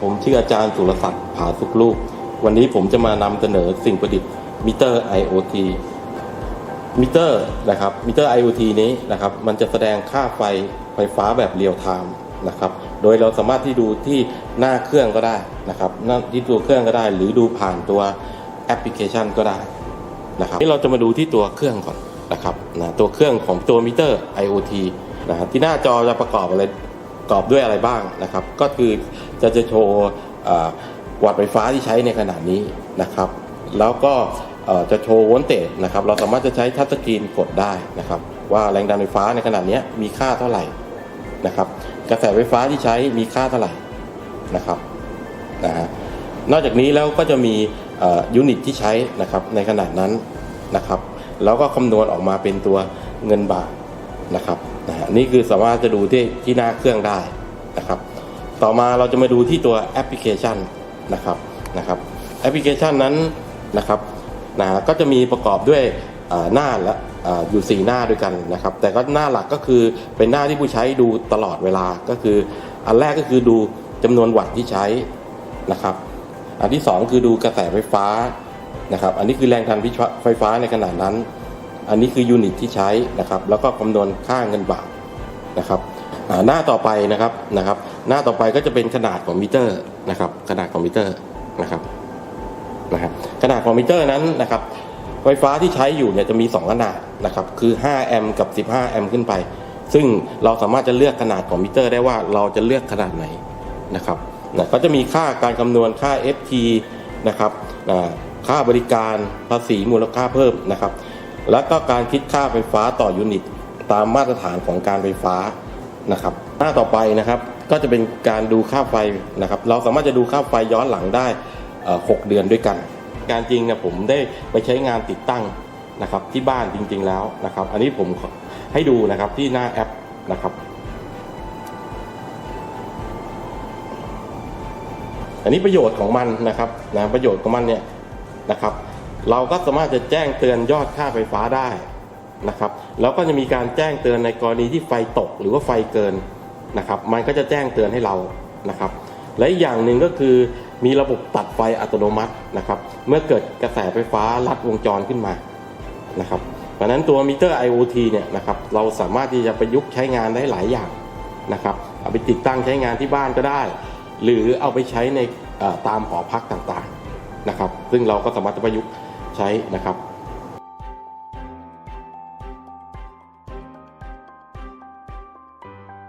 ผมชื่ออาจารย์สุรศักดิ์ผาสุกลูก วันนี้ผมจะมานำเสนอสิ่งประดิษฐ์มิเตอร์ IoT มิเตอร์นะครับมิเตอร์ IoT นี้นะครับมันจะแสดงค่าไฟไฟฟ้าแบบเรียลไทม์นะครับโดยเราสามารถที่ดูที่หน้าเครื่องก็ได้นะครับหน้าที่ตัวเครื่องก็ได้ หรือดูผ่านตัวแอปพลิเคชันก็ได้นะครับนี่เราจะมาดูที่ตัวเครื่องก่อนนะครับนะตัวเครื่องของตัวมิเตอร์ IoT นะที่หน้าจอจะประกอบอะไร กอบด้วยอะไรบ้างนะครับ ก็คือจะจะโชว์อ่าวัตต์ไฟฟ้าที่ใช้ในขณะนี้นะครับ แล้วก็จะโชว์วลต์เตจนะครับ เราสามารถจะใช้ทัชสกรีนกดได้นะครับ ว่าแรงดันไฟฟ้าในขนาดนี้มีค่าเท่าไหร่นะครับ กระแสไฟฟ้าที่ใช้มีค่าเท่าไหร่นะครับนะฮะนอกจากนี้แล้วก็จะมียูนิตที่ใช้นะครับในขนาดนั้นนะครับ แล้วก็คำนวณออกมาเป็นตัวเงินบาท นะครับนะนี่คือสามารถจะดูที่ที่หน้าเครื่องได้นะครับ ต่อมาเราจะมาดูที่ตัวแอปพลิเคชันนะครับนะครับแอปพลิเคชันนั้นนะครับนะก็จะมีประกอบด้วยหน้าและอยู่ 4 หน้าด้วยกันนะครับ แต่ก็หน้าหลักก็คือเป็นหน้าที่ผู้ใช้ดูตลอดเวลาก็คือ อันแรกก็คือดูจำนวนวัตต์ที่ใช้นะครับ อันที่ 2 คือดูกระแสไฟฟ้านะครับ อันนี้คือแรงดันไฟฟ้าในขณะนั้น อันนี้คือยูนิตที่ใช้นะครับแล้วก็คำนวณค่าเงินบาทนะครับหน้าต่อไปนะครับนะครับ หน้าต่อไปก็จะเป็นขนาดของมิเตอร์นะครับขนาดของมิเตอร์นะครับนะครับขนาดของมิเตอร์นั้นนะครับไฟฟ้าที่ใช้อยู่เนี่ยจะมี 2 ขนาดนะครับคือ 5 แอมป์กับ 15 แอมป์ขึ้นไป ซึ่งเราสามารถจะเลือกขนาดของมิเตอร์ได้ว่าเราจะเลือกขนาดไหนนะครับนะก็จะมีค่าการคำนวณค่า FT นะครับนะค่าบริการภาษีมูลค่าเพิ่มนะครับ แล้วก็การคิดค่าไฟฟ้าต่อยูนิต ตามมาตรฐานของการไฟฟ้านะครับ หน้าต่อไปนะครับก็จะเป็นการดูค่าไฟนะครับ เราสามารถจะดูค่าไฟย้อนหลังได้ 6 เดือนด้วยกัน การจริงเนี่ยผมได้ไปใช้งานติดตั้งนะครับที่บ้านจริง ๆแล้วนะครับ อันนี้ผมให้ดูนะครับที่หน้าแอปนะครับ อันนี้ประโยชน์ของมันนะครับนะประโยชน์ของมันเนี่ยนะครับ เราก็สามารถจะแจ้งเตือนยอดค่าไฟฟ้าได้นะครับแล้วก็จะมีการแจ้งเตือนในกรณีที่ไฟตกหรือว่าไฟเกินนะครับ มันก็จะแจ้งเตือนให้เรานะครับ และอีกอย่างหนึ่งก็คือมีระบบตัดไฟอัตโนมัตินะครับ เมื่อเกิดกระแสไฟฟ้าลัดวงจรขึ้นมานะครับเพราะนั้นตัวมิเตอร์ IoT เนี่ยนะครับเราสามารถที่จะประยุกต์ใช้งานได้หลายอย่างนะครับเอาไปติดตั้งใช้งานที่บ้านก็ได้ หรือเอาไปใช้ในตามหอพักต่างๆนะครับ ซึ่งเราก็สามารถจะประยุกต์ ใช้นะครับ